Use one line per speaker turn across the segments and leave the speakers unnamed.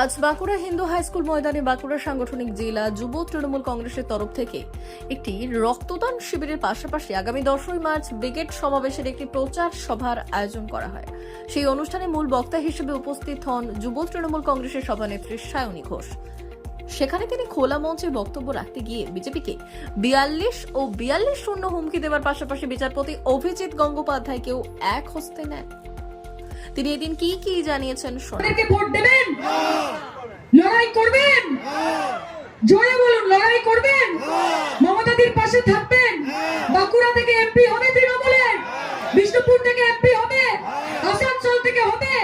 আজ Bankura Hindu high school ময়দানে বাঁকুড়া সাংগঠনিক জেলা যুব তৃণমূল কংগ্রেসের তরফ থেকে একটি রক্তদান শিবিরের পাশাপাশি আগামী দশই মার্চ ব্রিগেড সমাবেশের একটি প্রচার সভার আয়োজন করা হয়। সেই অনুষ্ঠানে মূল বক্তা হিসেবে উপস্থিত হন যুব তৃণমূল কংগ্রেসের সভানেত্রী সায়নী ঘোষ। সেখানে তিনি খোলা মঞ্চে বক্তব্য রাখতে গিয়ে বিজেপিকে বিয়াল্লিশ ও বিয়াল্লিশ শূন্য হুমকি দেওয়ার পাশাপাশি বিচারপতি অভিজিৎ গঙ্গোপাধ্যায়কেও এক হস্তে নেন। তিনি এদিন কি কি জানিয়েছেন
শোনাকে ভোট দেবেন? লড়াই করবেন? জোরে বলুন, লড়াই করবেন? মমতাদির পাশে থাকবেন? বাঁকুড়া থেকে এমপি হবে তৃণমূলের? বিষ্ণুপুর থেকে এমপি হবে আসানসোল থেকে হবে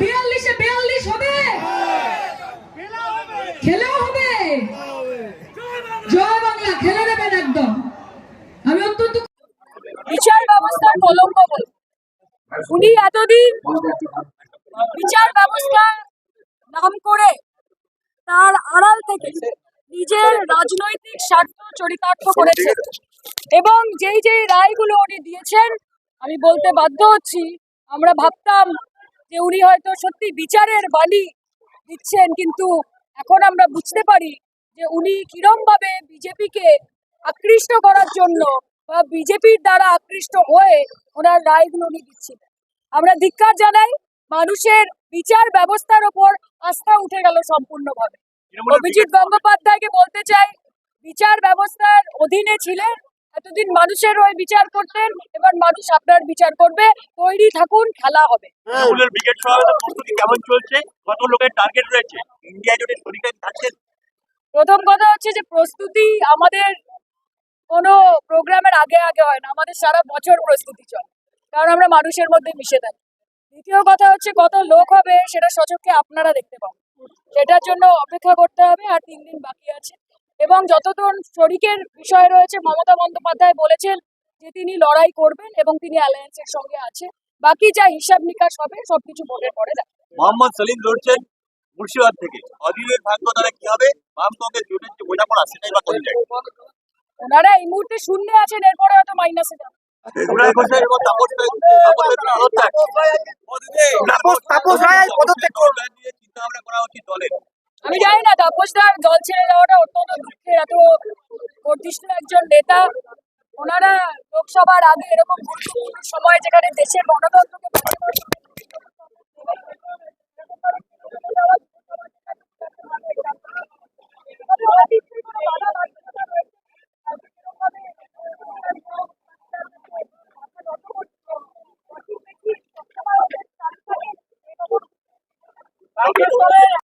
বিয়াল্লিশে বিয়াল্লিশ হবে খেলেও হবে জয় বাংলা খেলে দেবেন একদম আমি অত্যন্ত
বিচার ব্যবস্থার কলঙ্ক বলে উনি এতদিন বিচার ব্যবস্থা নাম করে তার আড়াল থেকে নিজের রাজনৈতিক স্বার্থ চরিতার্থ করেছেন। এবং যেই যেই রায়গুলো উনি দিয়েছেন, আমি বলতে বাধ্য হচ্ছি, আমরা ভাবতাম যে উনি হয়তো সত্যি বিচারের বাণী দিচ্ছেন, কিন্তু এখন আমরা বুঝতে পারি যে উনি কিরম ভাবে বিজেপিকে আকৃষ্ট করার জন্য বা বিজেপির দ্বারা আকৃষ্ট হয়ে ওনার রায়গুলো উনি দিচ্ছিলেন আমরা ধিক্কার জানাই মানুষের বিচার ব্যবস্থার ওপর আস্থা উঠে গেল সম্পূর্ণভাবে। অভিজিৎ গঙ্গোপাধ্যায়কে বলতে চাই বিচার ব্যবস্থার অধীনে ছিলেন এতদিন মানুষের ওই বিচার করতেন এবার মানুষ আপনার বিচার করবে তৈরি থাকুন খেলা হবে।
প্রস্তুতি কেমন চলছে? কত লোকের টার্গেট রয়েছে? ইন্ডিয়া জুড়ে শরীরে থাকছেন
প্রথম কথা হচ্ছে যে প্রস্তুতি আমাদের কোনো প্রোগ্রামের আগে আগে হয় না আমাদের সারা বছর প্রস্তুতি চলে। কারণ আমরা মানুষের মধ্যে মিশে থাকি। দ্বিতীয় কথা হচ্ছে কত লোক হবে সেটা সচক্ষে আপনারা দেখতে পাবেন। সেটার জন্য অপেক্ষা করতে হবে আর তিন দিন বাকি আছে। এবং যতদূর শরিকের বিষয় রয়েছে মমতা বন্দ্যোপাধ্যায় বলেছেন যে তিনি লড়াই করবেন এবং তিনি অ্যালায়েন্সের সঙ্গে আছে বাকি যা হিসাব নিকাশ হবে সবকিছু ভোটের পরে দেখা।
মোহাম্মদ সলিম লড়ছেন মুর্শিদাবাদ থেকে। অধীরের ভাগ্য দ্বারা কি হবে? বাম কংগ্রেস জোটের যে বোঝাপড়া সেটাই বা করে যায়
ওনারা এই মুহূর্তে শূন্য আছেন এরপরে হয়তো মাইনাসে যাবে। আমি জানি না তাপসদার দল ছেড়ে যাওয়াটা অত্যন্ত দুঃখের এত প্রতিষ্ঠিত একজন নেতা ওনারা লোকসভার আগে এরকম গুরুত্বপূর্ণ সময় যেখানে দেশের গণতন্ত্রকে বাঁচানোর ¡Aquí está, señor!